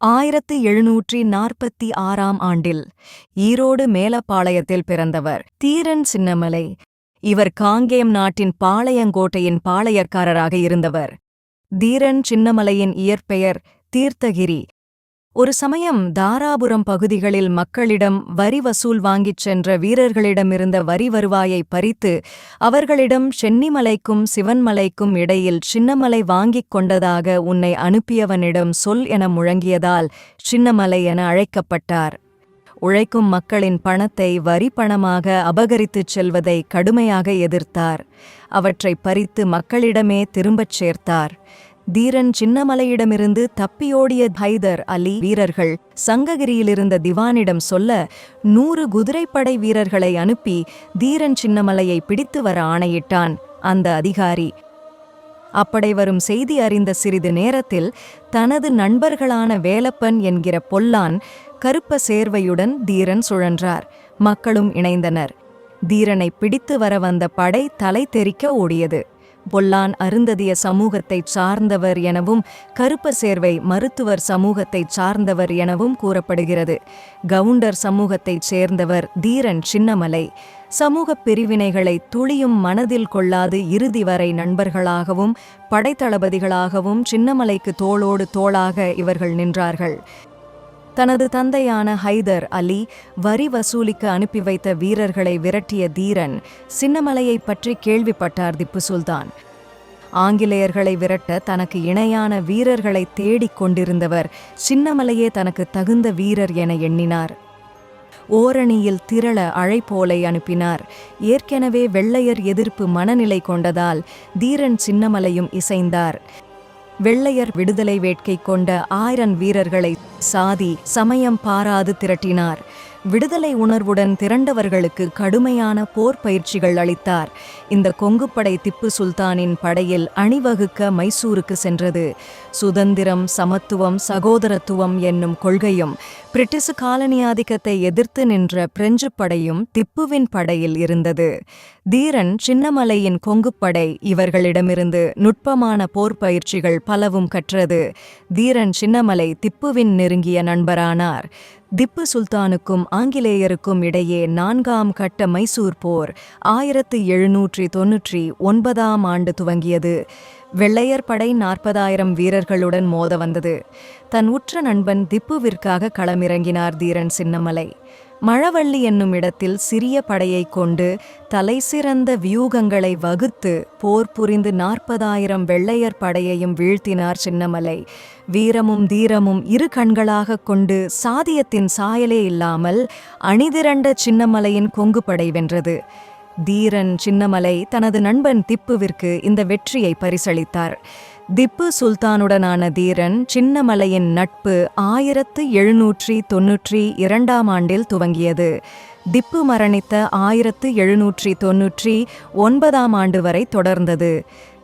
ஆயிரத்து எழுநூற்றி நாற்பத்தி ஆறாம் ஆண்டில் ஈரோடு மேலப்பாளையத்தில் பிறந்தவர் தீரன் சின்னமலை. இவர் காங்கேயம் நாட்டின் பாளையங்கோட்டையின் பாளையக்காரராக இருந்தவர். தீரன் சின்னமலையின் இயற்பெயர் தீர்த்தகிரி. ஒரு சமயம் தாராபுரம் பகுதிகளில் மக்களிடம் வரி வசூல் வாங்கிச் சென்ற வீரர்களிடமிருந்த வரி வருவாயை பறித்து அவர்களிடம் சென்னிமலைக்கும் சிவன்மலைக்கும் இடையில் சின்னமலை வாங்கிக் கொண்டதாக உன்னை அனுப்பியவனிடம் சொல் என முழங்கியதால் சின்னமலை என அழைக்கப்பட்டார். உழைக்கும் மக்களின் பணத்தை வரி பணமாக அபகரித்துச் செல்வதை கடுமையாக எதிர்த்தார். அவற்றைப் பறித்து மக்களிடமே திரும்பச் சேர்த்தார். தீரன் சின்னமலையிடமிருந்து தப்பியோடிய ஹைதர் அலி வீரர்கள் சங்ககிரியிலிருந்த திவானிடம் சொல்ல நூறு குதிரைப்படை வீரர்களை அனுப்பி தீரன் சின்னமலையை பிடித்து வர ஆணையிட்டான் அந்த அதிகாரி. அப்படை வரும் செய்தி அறிந்த சிறிது நேரத்தில் தனது நண்பர்களான வேலப்பன் என்கிற பொல்லான் கருப்ப சேர்வையுடன் தீரன் சுழன்றார். மக்களும் இணைந்தனர். தீரனை பிடித்து வர வந்த படை தலை தெறிக்க ஓடியது. பொல்லான் அருந்ததிய சமூகத்தைச் சார்ந்தவர் எனவும் கருப்ப சேர்வை மருத்துவர் சமூகத்தை சார்ந்தவர் எனவும் கூறப்படுகிறது. கவுண்டர் சமூகத்தைச் சேர்ந்தவர் தீரன் சின்னமலை. சமூகப் பிரிவினைகளை துளியும் மனதில் கொள்ளாது இறுதி வரை நண்பர்களாகவும் படைத்தளபதிகளாகவும் சின்னமலைக்கு தோளோடு தோளாக இவர்கள் நின்றார்கள். தனது தந்தையான ஹைதர் அலி வரி வசூலிக்க அனுப்பி வைத்த வீரர்களை விரட்டிய தீரன் சின்னமலையைப் பற்றி கேள்விப்பட்டார் திப்பு சுல்தான். ஆங்கிலேயர்களை விரட்ட தனக்கு இணையான வீரர்களை தேடிக் கொண்டிருந்தவர் சின்னமலையே தனக்கு தகுந்த வீரர் என எண்ணினார். ஓரணியில் திரள அழைப்போலை அனுப்பினார். ஏற்கனவே வெள்ளையர் எதிர்ப்பு மனநிலை கொண்டதால் தீரன் சின்னமலையும் இசைந்தார். வெள்ளையர் விடுதலை வேட்கை கொண்ட ஆயிரம் வீரர்களை சாதி சமயம் பாராது திரட்டினார். விடுதலை உணர்வுடன் திரண்டவர்களுக்கு கடுமையான போர் பயிற்சிகள் அளித்தார். இந்த கொங்குப்படை திப்பு சுல்தானின் படையில் அணிவகுக்க மைசூருக்கு சென்றது. சுதந்திரம் சமத்துவம் சகோதரத்துவம் என்னும் கொள்கையும் பிரிட்டிசு காலனி ஆதிக்கத்தை எதிர்த்து நின்ற பிரெஞ்சு படையும் திப்புவின் படையில் இருந்தது. தீரன் சின்னமலையின் கொங்குப்படை இவர்களிடமிருந்து நுட்பமான போர் பயிற்சிகள் பலவும் கற்றது. தீரன் சின்னமலை திப்புவின் நெருங்கிய நண்பரானார். திப்பு சுல்தானுக்கும் ஆங்கிலேயருக்கும் இடையே நான்காம் கட்ட மைசூர் போர் ஆயிரத்து எழுநூற்றி தொன்னூற்றி ஒன்பதாம் ஆண்டு துவங்கியது. வெள்ளையர் படை நாற்பதாயிரம் வீரர்களுடன் மோத வந்தது. தன் உற்ற நண்பன் திப்புவிற்காக களமிறங்கினார் தீரன் சின்னமலை. மழவள்ளி என்னும் இடத்தில் சிறிய படையைக் கொண்டு தலைசிறந்த வியூகங்களை வகுத்து போர் புரிந்து நாற்பதாயிரம் வெள்ளையர் படையையும் வீழ்த்தினார் சின்னமலை. வீரமும் தீரமும் இரு கண்களாகக் கொண்டு சாதியத்தின் சாயலே இல்லாமல் அணிதிரண்ட சின்னமலையின் கொங்கு படை வென்றது. தீரன் சின்னமலை தனது நண்பன் திப்புவிற்கு இந்த வெற்றியை பரிசளித்தார். திப்பு சுல்தானுடனான தீரன் சின்னமலையின் நட்பு ஆயிரத்து எழுநூற்றி தொன்னூற்றி இரண்டாம் ஆண்டில் துவங்கியது. திப்பு மரணித்த ஆயிரத்து எழுநூற்றி தொன்னூற்றி ஒன்பதாம் ஆண்டு வரை தொடர்ந்தது.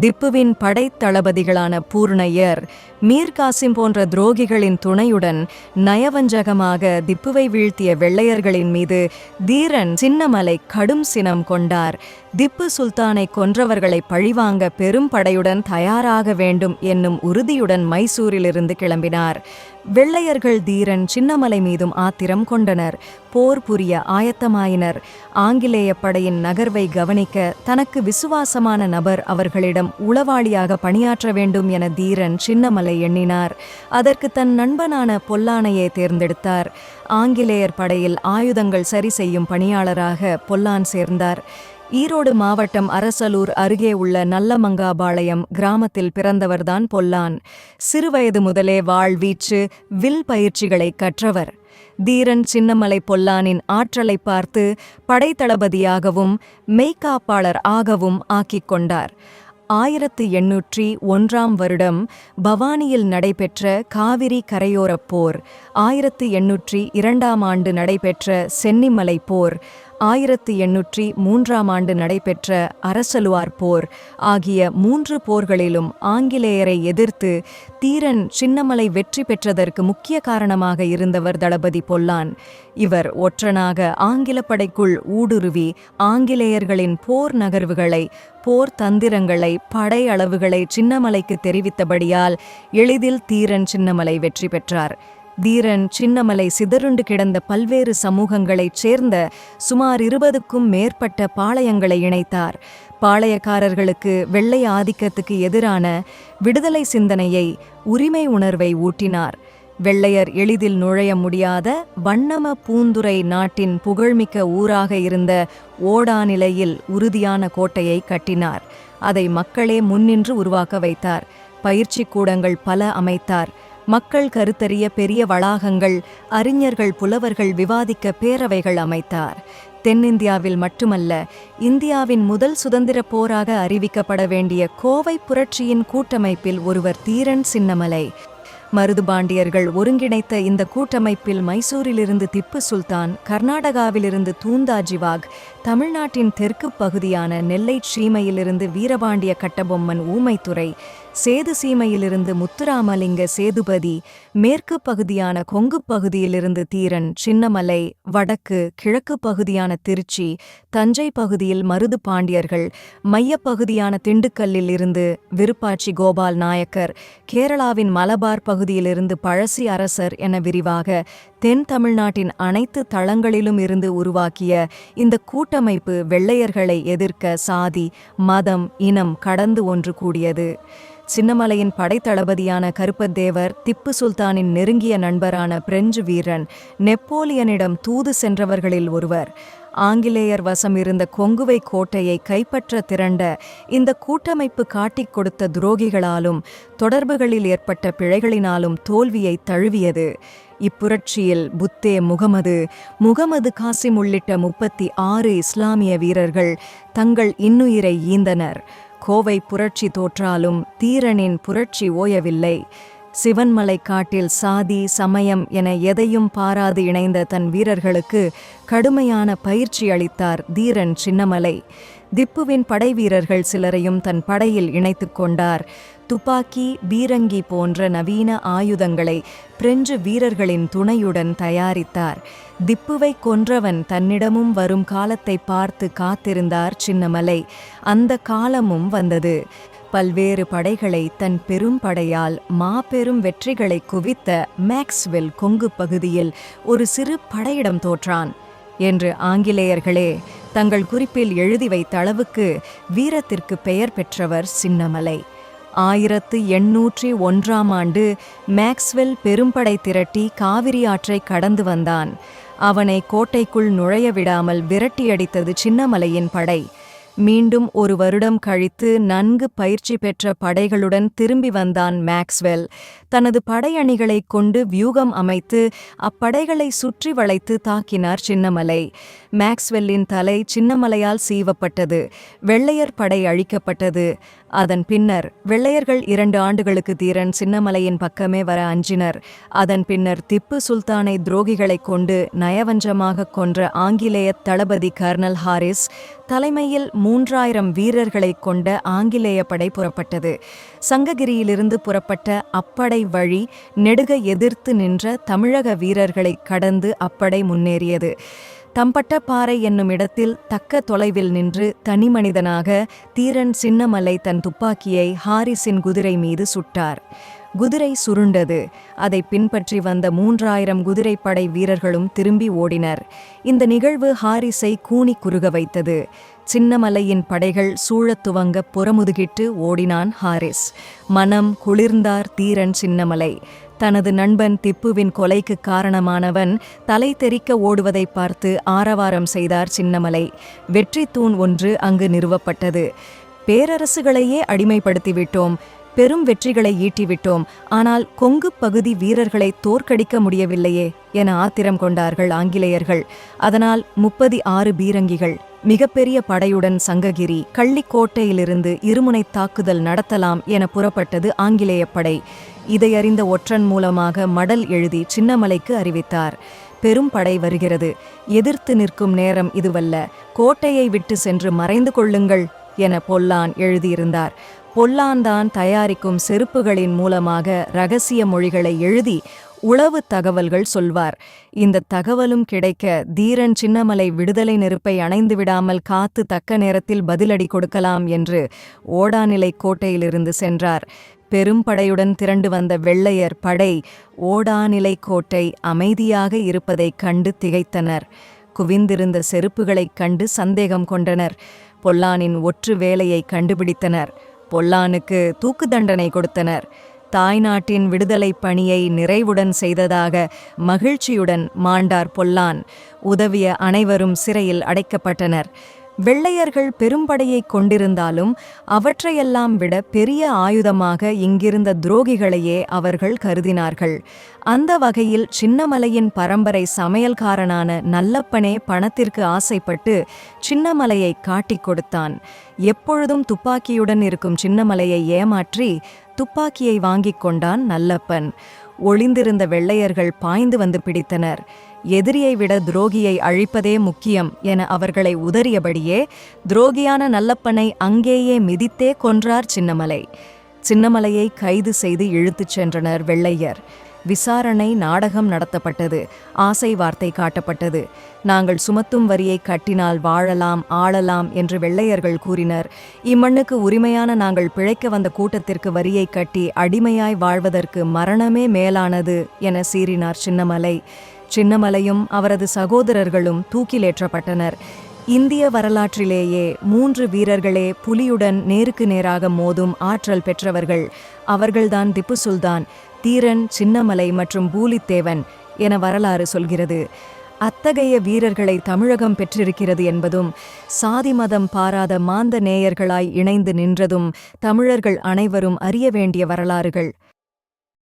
திப்புவின் படைத்தளபதிகளான பூர்ணையர் மீர்காசிம் போன்ற துரோகிகளின் துணையுடன் நயவஞ்சகமாக திப்புவை வீழ்த்திய வெள்ளையர்களின் மீது தீரன் சின்னமலை கடும் சினம் கொண்டார். திப்பு சுல்தானை கொன்றவர்களை பழிவாங்க பெரும் படையுடன் தயாராக வேண்டும் என்னும் உறுதியுடன் மைசூரிலிருந்து கிளம்பினார். வெள்ளையர்கள் தீரன் சின்னமலை மீதும் ஆத்திரம் கொண்டனர். போர் புரிய ஆயத்தமாயினர். ஆங்கிலேய படையின் நகர்வை கவனிக்க தனக்கு விசுவாசமான நபர் அவர்களிடம் உளவாளியாக பணியாற்ற வேண்டும் என தீரன் சின்னமலை எண்ணினார். அதற்கு தன் நண்பனான பொல்லானையே தேர்ந்தெடுத்தார். ஆங்கிலேயர் படையில் ஆயுதங்கள் சரி செய்யும் பணியாளராக பொல்லான் சேர்ந்தார். ஈரோடு மாவட்டம் அரசலூர் அருகே உள்ள நல்லமங்காபாளையம் கிராமத்தில் பிறந்தவர்தான் பொல்லான். சிறுவயது முதலே வாழ்வீச்சு வில் பயிற்சிகளை கற்றவர். தீரன் சின்னமலை பொல்லானின் ஆற்றலை பார்த்து படைத்தளபதியாகவும் மெய்காப்பாளர் ஆகவும் ஆக்கிக் கொண்டார். ஆயிரத்து எண்ணூற்றி ஒன்றாம் வருடம் பவானியில் நடைபெற்ற காவிரி கரையோரப் போர் ஆயிரத்து எண்ணூற்றி இரண்டாம் ஆண்டு நடைபெற்ற சென்னிமலை போர் ஆயிரத்தி எண்ணூற்றி மூன்றாம் ஆண்டு நடைபெற்ற அரசலுவார் போர் ஆகிய மூன்று போர்களிலும் ஆங்கிலேயரை எதிர்த்து தீரன் சின்னமலை வெற்றி பெற்றதற்கு முக்கிய காரணமாக இருந்தவர் தளபதி பொல்லான். இவர் ஒற்றனாக ஆங்கில படைக்குள் ஊடுருவி ஆங்கிலேயர்களின் போர் நகர்வுகளை போர் தந்திரங்களை படை அளவுகளை சின்னமலைக்கு தெரிவித்தபடியால் எளிதில் தீரன் சின்னமலை வெற்றி பெற்றார். தீரன் சின்னமலை சிதறுண்டு கிடந்த பல்வேறு சமூகங்களைச் சேர்ந்த சுமார் இருபதுக்கும் மேற்பட்ட பாளையங்களை இணைத்தார். பாளையக்காரர்களுக்கு வெள்ளை ஆதிக்கத்துக்கு எதிரான விடுதலை சிந்தனையை உரிமை உணர்வை ஊட்டினார். வெள்ளையர் எளிதில் நுழைய முடியாத வண்ணம பூந்துரை நாட்டின் புகழ்மிக்க ஊராக இருந்த ஓடாநிலையில் உறுதியான கோட்டையை கட்டினார். அதை மக்களே முன்னின்று உருவாக்க வைத்தார். பயிற்சி கூடங்கள் பல அமைத்தார். மக்கள் கருத்தறிய பெரிய வளாகங்கள் அறிஞர்கள் புலவர்கள் விவாதிக்க பேரவைகள் அமைத்தார். தென்னிந்தியாவில் மட்டுமல்ல இந்தியாவின் முதல் சுதந்திரப் போராக அறிவிக்கப்பட வேண்டிய கோவை புரட்சியின் கூட்டமைப்பில் ஒருவர் தீரன் சின்னமலை. மருதுபாண்டியர்கள் ஒருங்கிணைத்த இந்த கூட்டமைப்பில் மைசூரிலிருந்து திப்பு சுல்தான் கர்நாடகாவிலிருந்து தூந்தாஜிவாக் தமிழ்நாட்டின் தெற்கு பகுதியான நெல்லை சீமையிலிருந்து வீரபாண்டிய கட்டபொம்மன் ஊமைத்துறை சேது சீமையிலிருந்து முத்துராமலிங்க சேதுபதி மேற்கு பகுதியான கொங்கு பகுதியிலிருந்து தீரன் சின்னமலை வடக்கு கிழக்கு பகுதியான திருச்சி தஞ்சை பகுதியில் மருது பாண்டியர்கள் மையப்பகுதியான திண்டுக்கல்லில் இருந்து விருப்பாட்சி கோபால் நாயக்கர் கேரளாவின் மலபார் பகுதியிலிருந்து பழசி அரசர் என விரிவாக தென் தமிழ்நாட்டின் அனைத்து தளங்களிலும் இருந்து உருவாக்கிய இந்த கூட்டு கூட்டமைப்பு வெள்ளையர்களை எதிர்க்க சாதி மதம் இனம் கடந்து ஒன்று கூடியது. சின்னமலையின் படைத்தளபதியான கருப்பத்தேவர் திப்பு சுல்தானின் நெருங்கிய நண்பரான பிரெஞ்சு வீரன் நெப்போலியனிடம் தூது சென்றவர்களில் ஒருவர். ஆங்கிலேயர் வசம் இருந்த கொங்குவை கோட்டையை கைப்பற்ற திரண்ட இந்த கூட்டமைப்பு காட்டிக் கொடுத்த துரோகிகளாலும் தொடர்புகளில் ஏற்பட்ட பிழைகளினாலும் தோல்வியை தழுவியது. இப்புரட்சியில் புத்தே முகமது முகமது காசிம் உள்ளிட்ட முப்பத்தி ஆறு இஸ்லாமிய வீரர்கள் தங்கள் இன்னுயிரை ஈந்தனர். கோவை புரட்சி தோற்றாலும் தீரனின் புரட்சி ஓயவில்லை. சிவன்மலை காட்டில் சாதி சமயம் என எதையும் பாராது இணைந்த தன் வீரர்களுக்கு கடுமையான பயிற்சி அளித்தார் தீரன் சின்னமலை. திப்புவின் படை வீரர்கள் சிலரையும் தன் படையில் இணைத்துக் கொண்டார். துப்பாக்கி பீரங்கி போன்ற நவீன ஆயுதங்களை பிரெஞ்சு வீரர்களின் துணையுடன் தயாரித்தார். திப்புவை கொன்றவன் தன்னிடமும் வரும் காலத்தை பார்த்து காத்திருந்தார் சின்னமலை. அந்த காலமும் வந்தது. பல்வேறு படைகளை தன் பெரும் படையால் மாபெரும் வெற்றிகளை குவித்த மேக்ஸ்வெல் கொங்கு பகுதியில் ஒரு சிறு படையிடம் தோற்றான் என்று ஆங்கிலேயர்களே தங்கள் குறிப்பில் எழுதி வைத்த அளவுக்கு வீரத்திற்கு பெயர் பெற்றவர் சின்னமலை. ஆயிரத்து எண்ணூற்றி ஒன்றாம் ஆண்டு மேக்ஸ்வெல் பெரும்படை திரட்டி காவிரி ஆற்றை கடந்து வந்தான். அவனை கோட்டைக்குள் நுழைய விடாமல் விரட்டியடித்தது சின்னமலையின் படை. மீண்டும் ஒரு வருடம் கழித்து நன்கு பயிற்சி பெற்ற படைகளுடன் திரும்பி வந்தான் மேக்ஸ்வெல். தனது படையணிகளை கொண்டு வியூகம் அமைத்து அப்படைகளை சுற்றி வளைத்து தாக்கினார் சின்னமலை. மேக்ஸ்வெல்லின் தலை சின்னமலையால் சீவப்பட்டது. வெள்ளையர் படை அழிக்கப்பட்டது. அதன் பின்னர் வெள்ளையர்கள் இரண்டு ஆண்டுகளுக்கு தீரன் சின்னமலையின் பக்கமே வர அஞ்சினர். அதன் பின்னர் திப்பு சுல்தானை துரோகிகளைக் கொண்டு நயவஞ்சமாக கொன்ற ஆங்கிலேய தளபதி கர்னல் ஹாரிஸ் தலைமையில் மூன்றாயிரம் வீரர்களை கொண்ட ஆங்கிலேய படை புறப்பட்டது. சங்ககிரியிலிருந்து புறப்பட்ட அப்படை வழி நெடுக எதிர்த்து நின்ற தமிழக வீரர்களை கடந்து அப்படை முன்னேறியது. தம்பட்டப்பாறை என்னும் இடத்தில் தக்க தொலைவில் நின்று தனிமனிதனாக தீரன் சின்னமலை தன் துப்பாக்கியை ஹாரிஸின் குதிரை மீது சுட்டார். குதிரை சுருண்டது. அதை பின்பற்றி வந்த மூன்றாயிரம் குதிரைப்படை வீரர்களும் திரும்பி ஓடினர். இந்த நிகழ்வு ஹாரிஸை கூனி குறுக வைத்தது. சின்னமலையின் படைகள் சூழத் துவங்க புறமுதுகிட்டு ஓடினான் ஹாரிஸ். மனம் குளிர்ந்தார் தீரன் சின்னமலை. தனது நண்பன் திப்புவின் கொலைக்கு காரணமானவன் தலை தெறிக்க ஓடுவதை பார்த்து ஆரவாரம் செய்தார் சின்னமலை. வெற்றி தூண் ஒன்று அங்கு நிறுவப்பட்டது. பேரரசுகளையே அடிமைப்படுத்திவிட்டோம். பெரும் வெற்றிகளை ஈட்டிவிட்டோம். ஆனால் கொங்கு பகுதி வீரர்களை தோற்கடிக்க முடியவில்லையே என ஆத்திரம் கொண்டார்கள் ஆங்கிலேயர்கள். அதனால் முப்பதி ஆறு பீரங்கிகள் மிகப்பெரிய படையுடன் சங்ககிரி கள்ளிக்கோட்டையிலிருந்து இருமுனை தாக்குதல் நடத்தலாம் என புறப்பட்டது ஆங்கிலேய படை. இதையறிந்த ஒற்றன் மூலமாக மடல் எழுதி சின்னமலைக்கு அறிவித்தார். பெரும் படை வருகிறது. எதிர்த்து நிற்கும் நேரம் இதுவல்ல. கோட்டையை விட்டு சென்று மறைந்து கொள்ளுங்கள் என பொல்லான் எழுதியிருந்தார். பொல்லான்தான் தயாரிக்கும் செருப்புகளின் மூலமாக ரகசிய மொழிகளை எழுதி உளவு தகவல்கள் சொல்வார். இந்த தகவலும் கிடைக்க தீரன் சின்னமலை விடுதலை நெருப்பை அணைந்து விடாமல் காத்து தக்க நேரத்தில் பதிலடி கொடுக்கலாம் என்று ஓடாநிலை கோட்டையிலிருந்து சென்றார். பெரும்படையுடன் திரண்டு வந்த வெள்ளையர் படை ஓடாநிலை கோட்டை அமைதியாக இருப்பதைக் கண்டு திகைத்தனர். குவிந்திருந்த செருப்புகளைக் கண்டு சந்தேகம் கொண்டனர். பொல்லானின் ஒற்று வேலையை கண்டுபிடித்தனர். பொல்லானுக்கு தூக்கு தண்டனை கொடுத்தனர். தாய்நாட்டின் விடுதலை பணியை நிறைவுடன் செய்ததாக மகிழ்ச்சியுடன் மாண்டார் பொல்லான். உதவிய அனைவரும் சிறையில் அடைக்கப்பட்டனர். வெள்ளையர்கள் பெரும்படையைக் கொண்டிருந்தாலும் அவற்றையெல்லாம் விட பெரிய ஆயுதமாக இங்கிருந்த துரோகிகளையே அவர்கள் கருதினார்கள். அந்த வகையில் சின்னமலையின் பரம்பரை சமையல்காரனான நல்லப்பனே பணத்திற்கு ஆசைப்பட்டு சின்னமலையை காட்டிக் கொடுத்தான். எப்பொழுதும் துப்பாக்கியுடன் இருக்கும் சின்னமலையை ஏமாற்றி துப்பாக்கியை வாங்கிக் கொண்டான் நல்லப்பன். ஒளிந்திருந்த வெள்ளையர்கள் பாய்ந்து வந்து பிடித்தனர். எதிரியை விட துரோகியை அழிப்பதே முக்கியம் என அவர்களை உதறியபடியே துரோகியான நல்லப்பனை அங்கேயே மிதித்தே கொன்றார் சின்னமலை. சின்னமலையை கைது செய்து இழுத்துச் சென்றனர் வெள்ளையர். விசாரணை நாடகம் நடத்தப்பட்டது. ஆசை வார்த்தை காட்டப்பட்டது. நாங்கள் சுமத்தும் வரியை கட்டினால் வாழலாம் ஆளலாம் என்று வெள்ளையர்கள் கூறினர். இம்மண்ணுக்கு உரிமையான நாங்கள் பிழைக்க வந்த கூட்டத்திற்கு வரியை கட்டி அடிமையாய் வாழ்வதற்கு மரணமே மேலானது என சீறினார் சின்னமலை. சின்னமலையும் அவரது சகோதரர்களும் தூக்கிலேற்றப்பட்டனர். இந்திய வரலாற்றிலேயே மூன்று வீரர்களே புலியுடன் நேருக்கு நேராக மோதும் ஆற்றல் பெற்றவர்கள். அவர்கள்தான் திப்பு சுல்தான். தீரன் சின்னமலை மற்றும் பூலித்தேவன் என வரலாறு சொல்கிறது. அத்தகைய வீரர்களை தமிழகம் பெற்றிருக்கிறது என்பதும் சாதி மதம் பாராத மாந்த நேயர்களாய் இணைந்து நின்றதும் தமிழர்கள் அனைவரும் அறிய வேண்டிய வரலாறுகள்.